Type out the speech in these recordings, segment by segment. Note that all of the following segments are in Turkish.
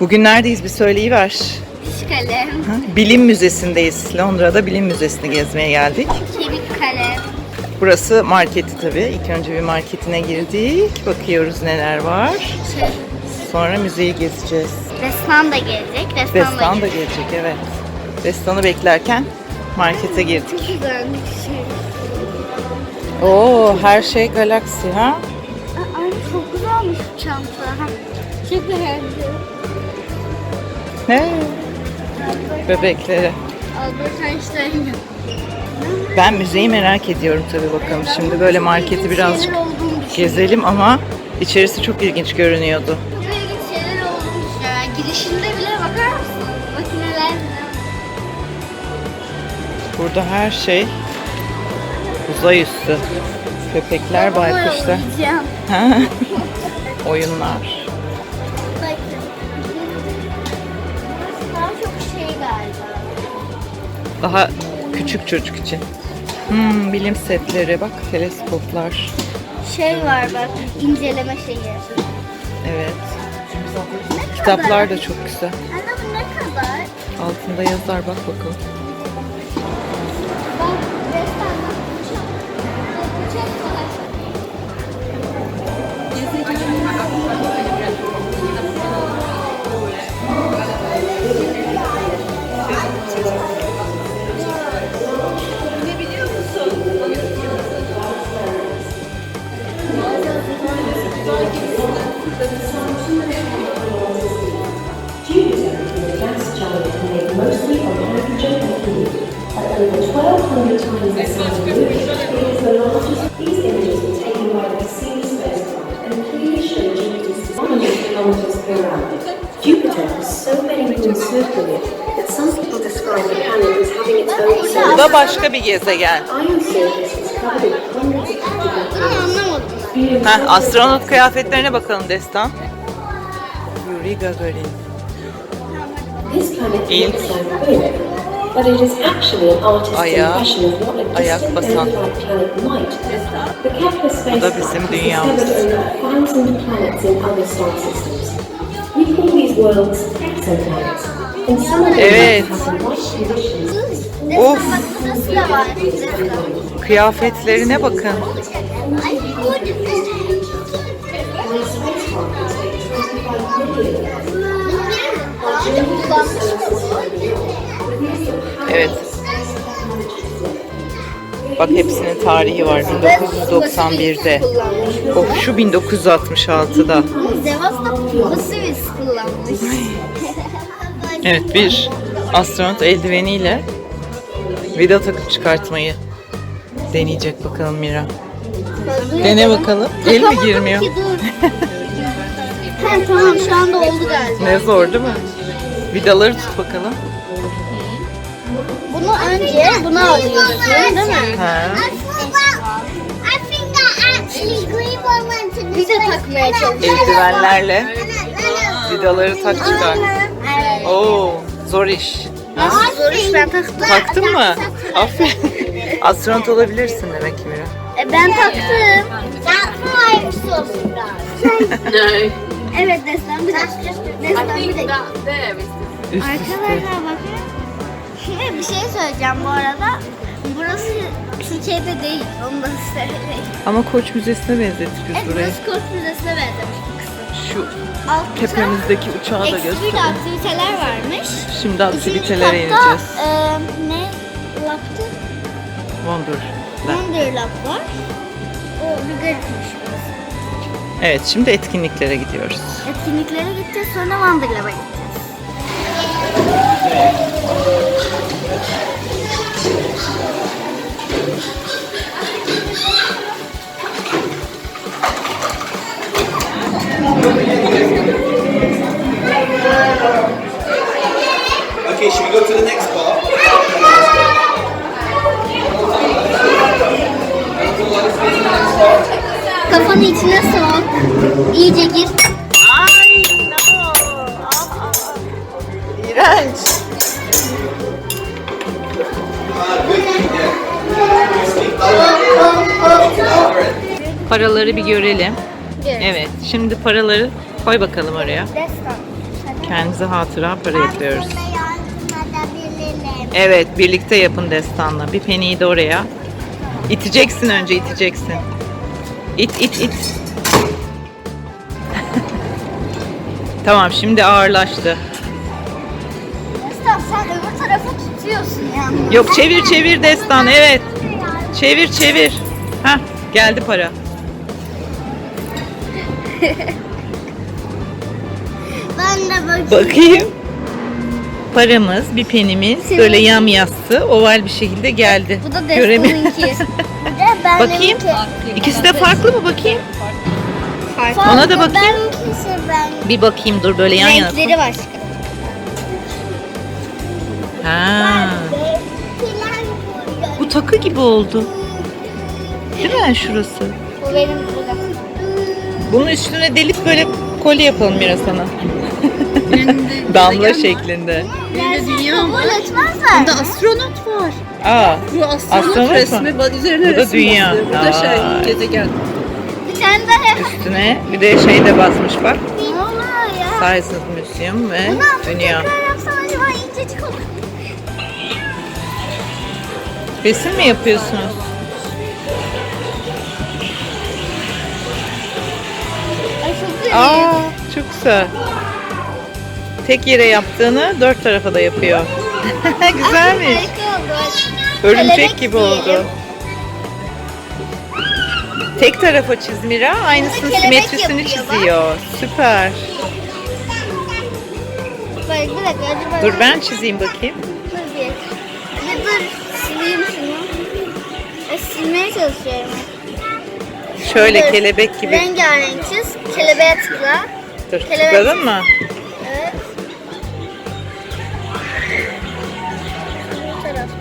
Bugün neredeyiz bir söyleyiver. Ha? Bilim Müzesi'ndeyiz. Londra'da Bilim Müzesi'ni gezmeye geldik. kemik kalem, Burası marketi tabii. İlk önce bir marketine girdik. Bakıyoruz neler var. şey, Sonra müzeyi gezeceğiz. destan da gelecek. Destan, Destan da gelecek evet. Destanı beklerken markete girdik. Güzelmiş. Oo her şey galaksi ha? Ay çok güzelmiş bu çanta. Çok beğendim. Ne? Bebekleri. Albert Einstein. Ben müzeyi merak ediyorum tabii bakalım. Şimdi böyle marketi birazcık gezelim ama içerisi çok ilginç görünüyordu. Çok ilginç şeyler olduğunu düşünüyorum. Girişinde bile bakar mısın? Makineler. Burada her şey uzay üstü. Köpekler, baykuşlar. Oyunlar. Daha küçük çocuk için. Hmm, bilim setleri bak teleskoplar. Şey var bak inceleme şeyi. Evet. Ne Kitaplar da çok güzel. Anne bu ne kadar? Altında yazar bak bakalım. Bu da başka bir gezegen. Heh, astronot kıyafetlerine bakalım Destan. Yuri Gagarin. İlk Ayağa- impression of what a ayak distant basan. Earth-like planet might. The Kepler spacecraft bizim has dünyamız. discovered over a thousand planets in other star systems. We call these worlds exoplanets, and some of them Evet. have the right conditions Destan Of. da. Kıyafetlerine bakın. Evet. Bak hepsinin tarihi var 1991'de. Of şu 1966'da. Zevas da Pasivis kullanmış. Evet bir astronot eldiveniyle vida takıp çıkartmayı deneyecek bakalım Mira. Dene bakalım. El mi girmiyor? Tamam şu anda oldu galiba. Ne zor değil mi? Vidaları tut bakalım. Bunu önce buna alıyorsun değil mi? Ha. Bir de takmaya çalışıyorsun. Eldivenlerle vidaları tak çıkar. Evet. Oo, zor iş. Nasıl zor iş ben taktım. Taktın mı? Aferin. Astronot olabilirsin demek ki Mira. E, ben taktım. Evet Destan bir dakika. Destan bir dakika. Üst üste. Arkadaşlar bakın. Şimdi bir şey söyleyeceğim bu arada. Burası Türkiye'de değil. Onu da söyleyeyim. Ama Koç Müzesi'ne benzettik biz Evet burayı. burası Koç Müzesi'ne benzemiş bu kısım. Şu Altta tepemizdeki uçağı da ekstra göster. aktiviteler varmış. Şimdi aktivitelere katta, ineceğiz. e, ne? Lab'tı? Wonder. Wonder Lab var. O bir garipmiş burası. Evet şimdi etkinliklere gidiyoruz. Etkinliklere gideceğiz sonra Wonder Lab'a gideceğiz. Okay, should we go to the next bar? Kafanı içine sok. İyice gir. Ay no. İğrenç. Paraları bir görelim. Evet şimdi paraları koy bakalım oraya. Destan. Kendimize hatıra para yapıyoruz. Evet, birlikte yapın destanla. Bir peniyi de oraya. İteceksin önce, iteceksin. İt, it, it. tamam, şimdi ağırlaştı. Destan sen öbür tarafı tutuyorsun yani. Yok, çevir, çevir destan, evet. Çevir, çevir. Hah, geldi para. Ben de bakayım. Bakayım. Paramız, bir penimiz böyle yam yassı, oval bir şekilde geldi. Bu da. Destan'ınki. De. Bakayım. İkisi de farklı mı bakayım? Farklı. Ona da bakayım. Bir bakayım dur böyle yan yana. Renkleri başka. Ha. Bu takı gibi oldu. Değil mi şurası? Bu benim. Bunun üstüne delip böyle kolye yapalım Mira sana. Damla şeklinde. Yani dünya etmezler. Bunda astronot var. Aa, Bu astronot, Astronot resmi ba- üzerine Bu da dünya. basılıyor. Bu da şey gezegen. Bir tane daha. üstüne bir de şey de basmış bak. Ne oluyor ya? Science Museum ve Bunu Dünya. yapsam acaba incecik olur. Resim mi yapıyorsunuz? Aa, çok güzel. Tek yere yaptığını dört tarafa da yapıyor. Güzelmiş. Örümcek gibi oldu. Tek tarafa çiz Mira, aynısının kelebek simetrisini çiziyor. Süper. Dur ben çizeyim bakayım. Silmeye çalışıyorum. Şöyle Dur. kelebek gibi. Rengarenk çiz. Kelebeğe tıkla. Dur kelebek tıkladın mı? Evet.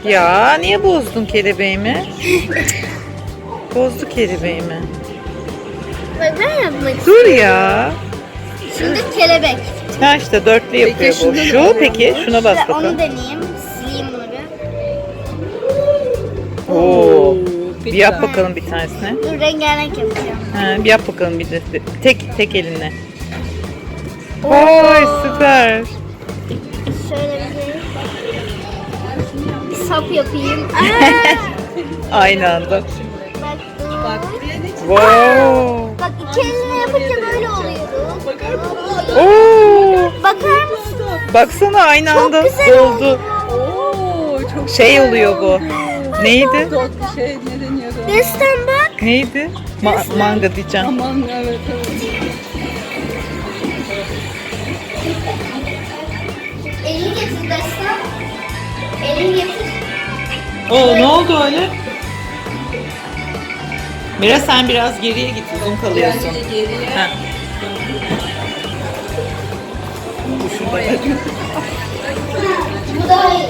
Ya niye bozdun kelebeğimi? Bozdu kelebeğimi. Bak ben yapmak istiyorum. Dur ya. Şimdi kelebek. Ha işte dörtlü yapıyor bu. Şu peki şuna bas İşte onu bakalım. deneyeyim. Bir Bir yap bakalım bir tanesini. Dur rengarenk yapacağım. Ha, bir yap bakalım bir de. Tek tek elinle. Oy süper. Şöyle bir şey. Bir sap yapayım. Aynı anda. bak. Wow. Bak iki eline yapınca böyle oluyor. Oo. Bakar mısın? Baksana aynı Çok anda güzel oldu. Oo çok Şey oluyor bu. Neydi? Şey Destan bak. Neydi? Ma- manga diyeceğim. Aman evet evet. Elini getir Destan. Elini getir. Oo ne oldu öyle? Mira sen biraz geriye git uzun kalıyorsun. Geriye. Ha. Bu daha iyi.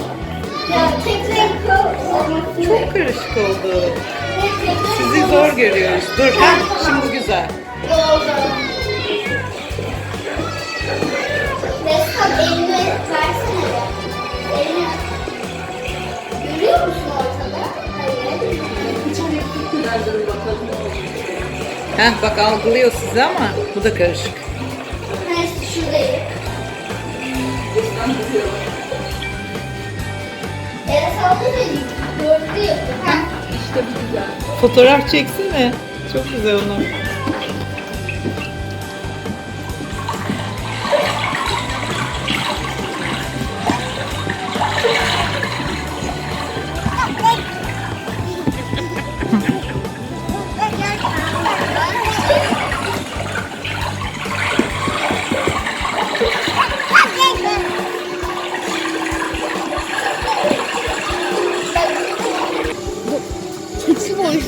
Ya tek renk olmak Çok karışık oldu. Sizi zor görüyoruz. Dur ha şimdi güzel. Destan elini versene. Elini. Görüyor musun ortada? Hayır. Heh bak algılıyor sizi ama bu da karışık. Ben şuradayım. Evet aldı dedim. Dörtlü yapıyor. Ha. Fotoğraf çeksin mi? Çok güzel onu.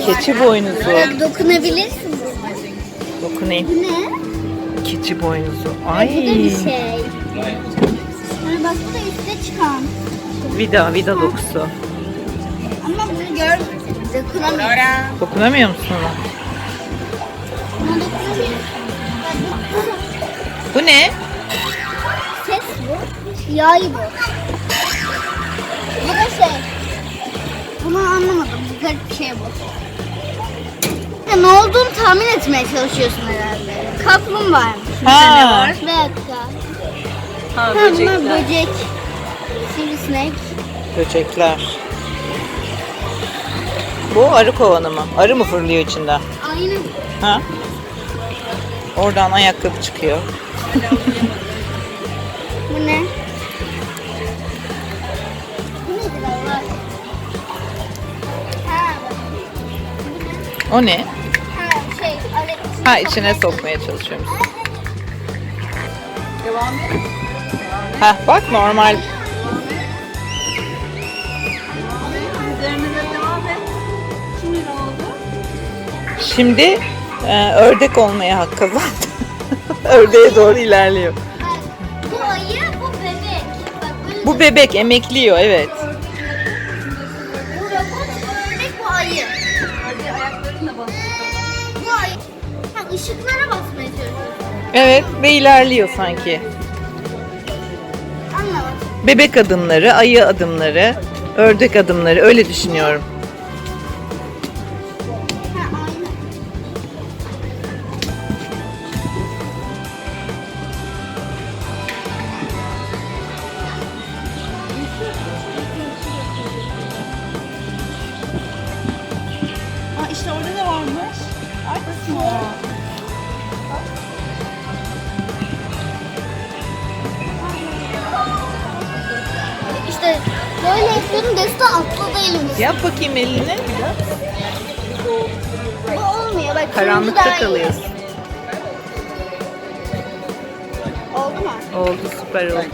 Keçi boynuzu. Keçi boynuzu. Bak dokunabilirsin. Dokunayım. Bu ne? Keçi boynuzu. Ay. Bu da bir şey. Yani bak bu da üstte çıkan. Vida, vida dokusu. Ama bunu görmedim. Dokunamıyorum. Dokunamıyor musun ona? Buna dokunamıyorum. Bu ne? Ses bu. Yay bu. Bu da şey. Bunu anlamadım. Bu garip bir şey bu. Ya ne olduğunu tahmin etmeye çalışıyorsun herhalde. Kaplumbağa. Ha. Bir dakika. Ha, Ha, bunlar böcekler. böcek. Sivrisinek. Böcekler. Bu arı kovanı mı? Arı mı fırlıyor içinden? Aynen. Ha? Oradan ayakkabı çıkıyor. Bu ne? Bu nedir Allah? Ha, bak. O ne? Ha içine sokmaya çalışıyorum. Devam et. Ha bak normal. Üzerine de devam et. Şimdi ne oldu? Şimdi e, ördek olmaya hak kazandı. Ördeğe doğru ilerliyor. Bu ayı, bu bebek. Bak böyle Bu bebek emekliyor evet. Evet ve ilerliyor sanki. Anlamadım. Bebek adımları, ayı adımları, ördek adımları öyle düşünüyorum. Deste atladı. Yap bakayım elini. Bu olmuyor. Bak, Karanlıkta kalıyorsun. Oldu mu? Oldu süper oldu.